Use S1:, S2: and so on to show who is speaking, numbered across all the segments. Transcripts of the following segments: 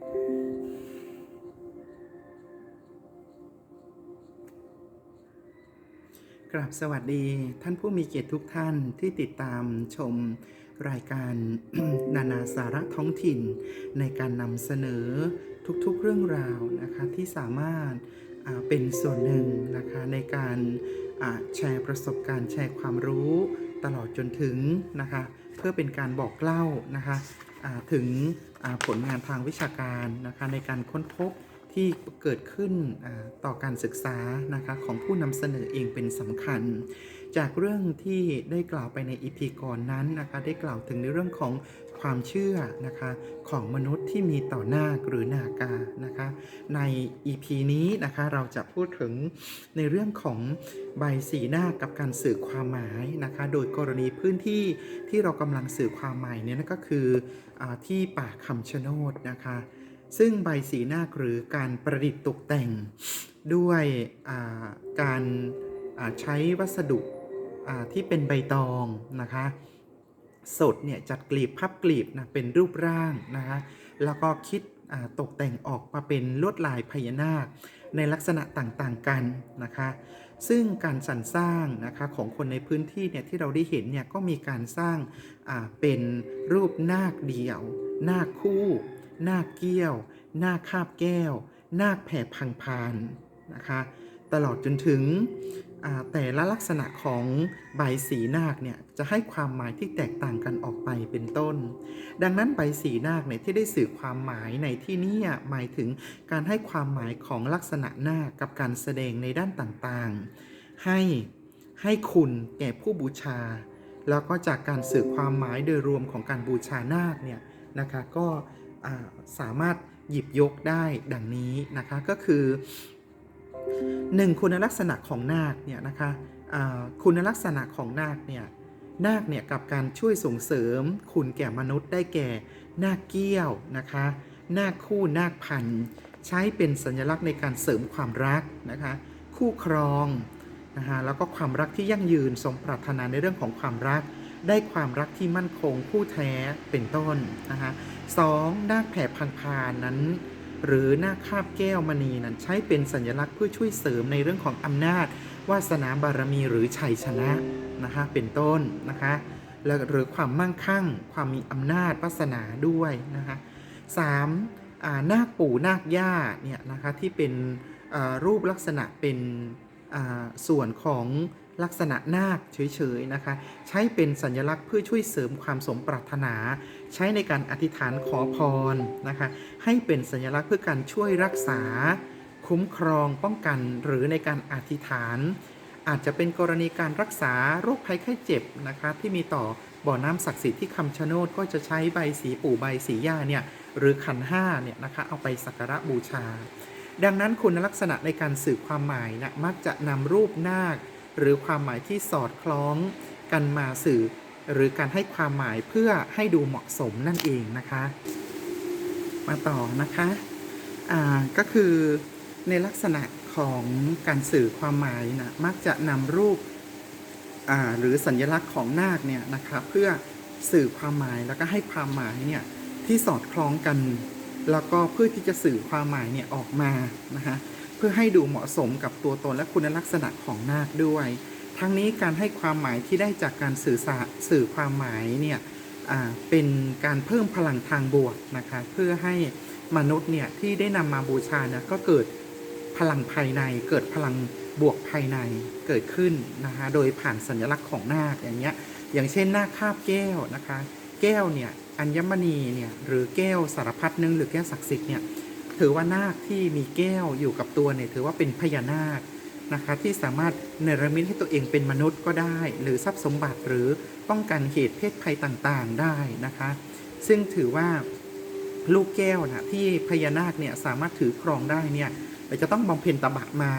S1: กราบสวัสดีท่านผู้มีเกียรติทุกท่านที่ติดตามชมรายการนานาสาระท้องถิ่น ในการนำเสนอทุกๆเรื่องราวนะคะที่สามารถเป็นส่วนหนึ่งนะคะในการแชร์ประสบการณ์แชร์ความรู้ตลอดจนถึงนะคะเพื่อเป็นการบอกเล่านะคะถึง ผลงานทางวิชาการนะคะในการค้นพบ ที่เกิดขึ้นต่อการศึกษานะคะของผู้นำเสนอเองเป็นสำคัญ จากเรื่องที่ได้กล่าวไปในอีพีก่อนนั้นนะคะได้กล่าวถึงในเรื่องของความเชื่อนะคะของมนุษย์ที่มีต่อนาคหรือนาคานะคะใน EP นี้นะคะเราจะพูดถึงในเรื่องของใบสีหน้ากับการสื่อความหมายนะคะโดยกรณีพื้นที่ที่เรากำลังสื่อความหมายเนี่ยนั่นก็คืออที่ป่าคำชะโนดนะคะ ซึ่งใบสีหน้าคหรือการประดิษฐ์ตกแต่ง ด้วยการใช้วัสดุที่เป็นใบตองนะคะสดเนี่ยจัดกลีบพับกลีบนะเป็นรูปร่างนะคะแล้วก็คิดตกแต่งออกมาเป็นลวดลายพญานาค ในลักษณะต่างๆกันนะคะซึ่งการสรรสร้างนะคะของคนในพื้นที่เนี่ยที่เราได้เห็นเนี่ยก็มีการสร้างเป็นรูปนาคเดียว นาคคู่ นาคเกี้ยว นาคคาบแก้ว นาคแผ่พังพานนะคะตลอดจนถึงแต่ละลักษณะของใบสีนาคเนี่ยจะให้ความหมายที่แตกต่างกันออกไปเป็นต้น ดังนั้นใบสีนาคเนี่ยที่ได้สื่อความหมายในที่นี้หมายถึงการให้ความหมายของลักษณะนาคกับการแสดงในด้านต่างๆ ให้ให้คุณแก่ผู้บูชา แล้วก็จากการสื่อความหมายโดยรวมของการบูชานาคเนี่ยนะคะก็ สามารถหยิบยกได้ดังนี้นะคะก็คือหนึ่งคุณลักษณะของนาคเนี่ยนะคะคุณลักษณะของนาคเนี่ยนาคเนี่ยกับการช่วยส่งเสริมคุณแก่มนุษย์ได้แก่นาคเกี้ยวนะคะนาคคู่นาคพันใช้เป็นสัญลักษณ์ในการเสริมความรักนะคะคู่ครองนะคะแล้วก็ความรักที่ยั่งยืนสมปรารถนาในเรื่องของความรัก ได้ความรักที่มั่นคงคู่แท้เป็นต้นนะคะสองนาคแผ่พังพานนั้น หรือนาคคาบแก้วมณีนั้นใช้เป็นสัญลักษณ์เพื่อช่วยเสริมในเรื่องของอำนาจ วาสนาบารมีหรือชัยชนะนะคะเป็นต้นนะคะแล้วหรือความมั่งคั่ง ความมีอำนาจวาสนาด้วยนะคะสามนาคปู่นาคย่าเนี่ยนะคะที่เป็นรูปลักษณะเป็นส่วนของ ลักษณะนาคเฉยๆนะคะ ใช้เป็นสัญลักษณ์เพื่อช่วยเสริมความสมปรารถนา ใช้ในการอธิษฐานขอพรนะคะ ให้เป็นสัญลักษณ์เพื่อการช่วยรักษา คุ้มครองป้องกันหรือในการอธิษฐาน อาจจะเป็นกรณีการรักษาโรคภัยไข้เจ็บนะคะ ที่มีต่อบ่อน้ำศักดิ์สิทธิ์ที่คำชะโนดก็จะใช้ใบสีปู่ใบสีย่าเนี่ยหรือขันห้าเนี่ยนะคะเอาไปสักการะบูชา ดังนั้นคุณลักษณะในการสื่อความหมายนะมักจะนำรูปนาค หรือความหมายที่สอดคล้องกันมาสื่อ หรือการให้ความหมายเพื่อให้ดูเหมาะสมนั่นเองนะคะ มาต่อนะคะอ่าก็คือในลักษณะของการสื่อความหมายนะมักจะนำรูปอ่าหรือสัญลักษณ์ของนาคเนี่ยนะคะเพื่อสื่อความหมายแล้วก็ให้ความหมายเนี่ยที่สอดคล้องกัน แล้วก็เพื่อที่จะสื่อความหมายเนี่ยออกมานะคะ พื่อให้ดูเหมาะสมกับตัวตนและคุณลักษณะของนาคด้วย ทั้งนี้การให้ความหมายที่ได้จากการสื่อสารสื่อความหมายเนี่ยเป็นการเพิ่มพลังทางบวกนะคะ เพื่อให้มนุษย์เนี่ยที่ได้นำมาบูชาเนี่ยก็เกิดพลังภายใน เกิดพลังบวกภายในเกิดขึ้นนะคะโดยผ่านสัญลักษณ์ของนาคอย่างเงี้ยอย่างเช่นนาคคาบแก้วนะคะ แก้วเนี่ยอัญมณีเนี่ยหรือแก้วสารพัดนึงหรือแก้วศักดิ์สิทธิ์เนี่ย ถือว่านาคที่มีแก้วอยู่กับตัวเนี่ยถือว่าเป็นพญานาคนะคะที่สามารถเนรมิตให้ตัวเองเป็นมนุษย์ก็ได้ หรือทรัพย์สมบัติหรือป้องกันเหตุเพศภัยต่างๆได้นะคะ ซึ่งถือว่าลูกแก้วนะที่พญานาคเนี่ยสามารถถือครองได้เนี่ยจะต้องบำเพ็ญตบะมา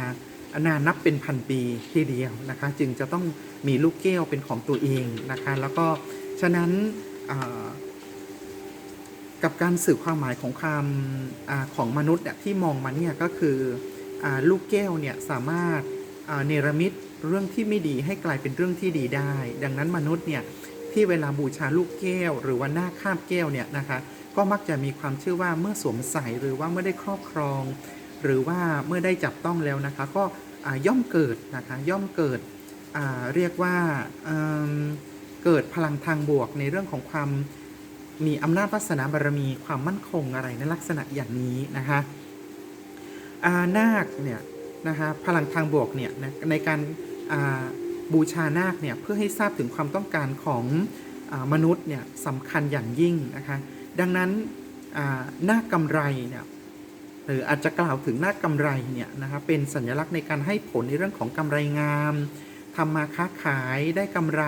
S1: นานนับเป็นพันปีทีเดียวนะคะ จึงจะต้องมีลูกแก้วเป็นของตัวเองนะคะ แล้วก็ฉะนั้น กับการสื่อความหมายของความอของมนุษย์เนี่ยที่มองมาเนี่ยก็คืออลูกแก้วเนี่ยสามารถเนรมิตเรื่องที่ไม่ดีให้กลายเป็นเรื่องที่ดีได้ ดังนั้นมนุษย์เนี่ยที่เวลาบูชาลูกแก้ว หรือว่าหน้าคาบแก้วเนี่ยนะคะก็มักจะมีความเชื่อว่าเมื่อสวมใส่หรือว่าเมื่อได้ครอบครอง หรือว่าเมื่อได้จับต้องแล้วนะคะ ก็ย่อมเกิดนะคะย่อมเกิดเรียกว่าเเกิดพลังทางบวกในเรื่องของความ มีอำนาจวาสนาบารมีความมั่นคงอะไรในลักษณะอย่างนี้นะคะอานาคเนี่ยนะคะพลังทางบวกเนี่ยนะในการาบูชานาคเนี่ยเพื่อให้ทราบถึงความต้องการของอมนุษย์เนี่ยสำคัญอย่างยิ่งนะคะดังนั้นานาคกำไรเนี่ยหรืออาจจะกล่าวถึงน้ากำไรเนี่ยนะครับเป็นสัญลักษณ์ในการให้ผลในเรื่องของกำไรงามทำมาค้าขายได้กำไร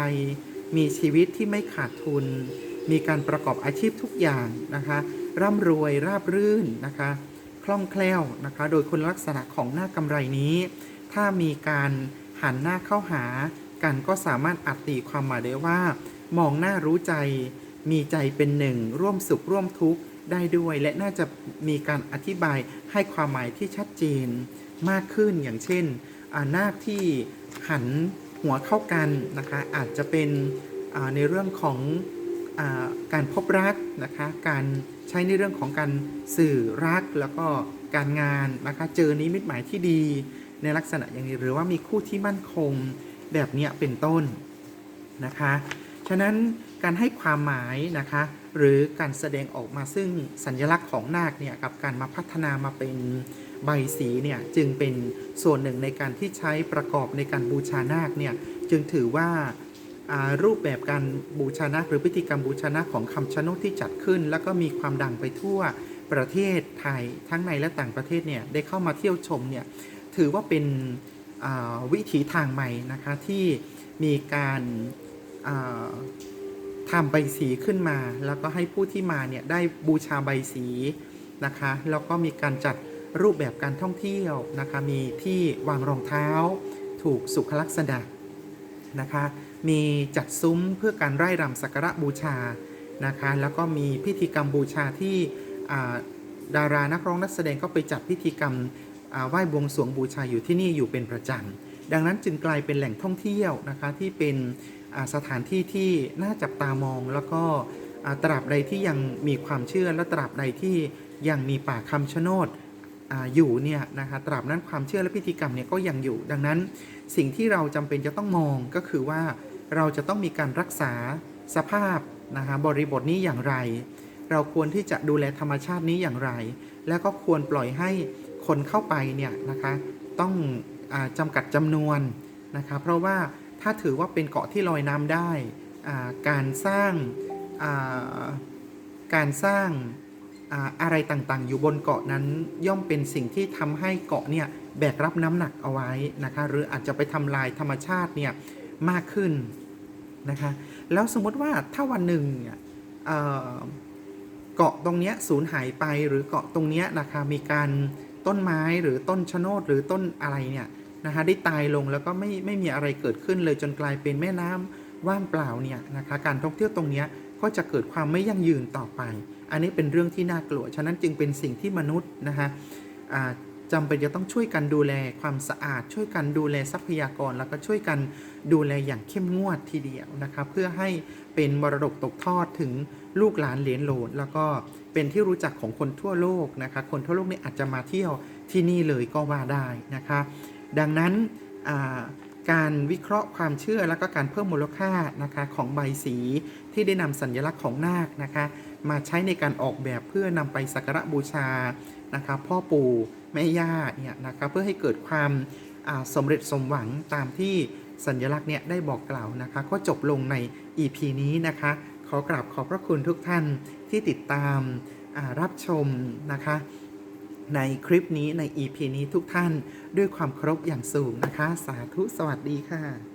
S1: มีชีวิตที่ไม่ขาดทุน มีการประกอบอาชีพทุกอย่างนะคะร่ำรวยราบรื่นนะคะคล่องแคล่วนะคะโดยคุณลักษณะของหน้ากำไรนี้ ถ้ามีการหันหน้าเข้าหากันก็สามารถอัดตีความหมายได้ว่า มองหน้ารู้ใจ มีใจเป็นหนึ่ง ร่วมสุขร่วมทุกข์ได้ด้วย และน่าจะมีการอธิบายให้ความหมายที่ชัดเจนมากขึ้นอย่างเช่นอ่านาคที่หันหัวเข้ากันนะคะอาจจะเป็นในเรื่องของ การพบรักนะคะการใช้ในเรื่องของการสื่อรักแล้วก็การงานนะคะเจอนิมิตหมายที่ดีในลักษณะอย่างนี้หรือว่ามีคู่ที่มั่นคงแบบเนี้ยเป็นต้นนะคะฉะนั้นการให้ความหมายนะคะหรือการแสดงออกมาซึ่งสัญลักษณ์ของนาคเนี่ยกับการมาพัฒนามาเป็นใบสีเนี่ยจึงเป็นส่วนหนึ่งในการที่ใช้ประกอบในการบูชานาคเนี่ยจึงถือว่า รูปแบบการบูชานาคหรือพิธีกรรมบูชานาคของคำชะโนดที่จัดขึ้น แล้วก็มีความดังไปทั่วประเทศไทยทั้งในและต่างประเทศเนี่ยได้เข้ามาเที่ยวชมเนี่ยถือว่าเป็นวิถีทางใหม่นะคะที่มีการาทำใบสีขึ้นมา แล้วก็ให้ผู้ที่มาเนี่ยได้บูชาใบสีนะคะแล้วก็มีการจัดรูปแบบการท่องเที่ยวนะคะมีที่วางรองเท้าถูกสุขลักษณะนะคะ มีจัดซุ้มเพื่อการไร่รำสักการะบูชานะคะ แล้วก็มีพิธีกรรมบูชาที่ดารานักร้องนักแสดงก็ไปจัดพิธีกรรมอ่าไหว้บวงสรวงบูชาอยู่ที่นี่อยู่เป็นประจำดังนั้นจึงกลายเป็นแหล่งท่องเที่ยวนะคะที่เป็นสถานที่ที่น่าจับตามองแล้วก็ตราบใดที่ยังมีความเชื่อและตราบใดที่ยังมีป่าคำชะโนดออยู่เนี่ยนะคะตราบนั้นความเชื่อและพิธีกรรมเนี่ยก็ยังอยู่ ดังนั้นสิ่งที่เราจำเป็นจะต้องมองก็คือว่า เราจะต้องมีการรักษาสภาพนะคะบริบทนี้อย่างไร เราควรที่จะดูแลธรรมชาตินี้อย่างไร แล้วก็ควรปล่อยให้คนเข้าไปเนี่ยนะคะต้องอจำกัดจำนวนนะคะเพราะว่าถ้าถือว่าเป็นเกาะที่ลอยน้ำได้ การสร้างการสร้างอาอะไรต่างๆ อยู่บนเกาะนั้นย่อมเป็นสิ่งที่ทำให้เกาะเนี่ยแบกรับน้ำหนักเอาไว้นะคะหรืออาจจะไปทำลายธรรมชาติเนี่ยมากขึ้น นะคะ แล้วสมมติว่าถ้าวันหนึ่งเนี่ยเกาะตรงนี้สูญหายไปหรือเกาะตรงนี้นะคะมีการต้นไม้หรือต้นชะโนดหรือต้นอะไรเนี่ยนะคะได้ตายลงแล้วก็ไม่ไม่มีอะไรเกิดขึ้นเลยจนกลายเป็นแม่น้ำว่างเปล่าเนี่ยนะคะการท่องเที่ยวตรงนี้ก็จะเกิดความไม่ยั่งยืนต่อไป อันนี้เป็นเรื่องที่น่ากลัว ฉะนั้นจึงเป็นสิ่งที่มนุษย์นะคะ อ่าจำเป็นจะต้องช่วยกันดูแลความสะอาด ช่วยกันดูแลทรัพยากร แล้วก็ช่วยกันดูแลอย่างเข้มงวดทีเดียวนะคะเพื่อให้เป็นมรดกตกทอดถึงลูกหลานเหลนโหลนแล้วก็เป็นที่รู้จักของคนทั่วโลกนะคะคนทั่วโลกเนี่ยอาจจะมาเที่ยวที่นี่เลยก็ว่าได้นะคะดังนั้นการวิเคราะห์ความเชื่อแล้วก็การเพิ่มมูลค่านะคะของใบสีที่ได้นำสัญลักษณ์ของนาคนะคะ มาใช้ในการออกแบบเพื่อนำไปสักการะบูชานะคะพ่อปู่ แม่ย่าเนี่ยนะคะเพื่อให้เกิดความสมเร็จสมหวังตามที่สัญลักษณ์เนี่ยได้บอกกล่าวนะคะ ก็จบลงใน EP นี้นะคะ ขอกราบขอบพระคุณทุกท่านที่ติดตามรับชมนะคะ ในคลิปนี้ใน EP นี้ทุกท่านด้วยความเคารพอย่างสูงนะคะ สาธุสวัสดีค่ะ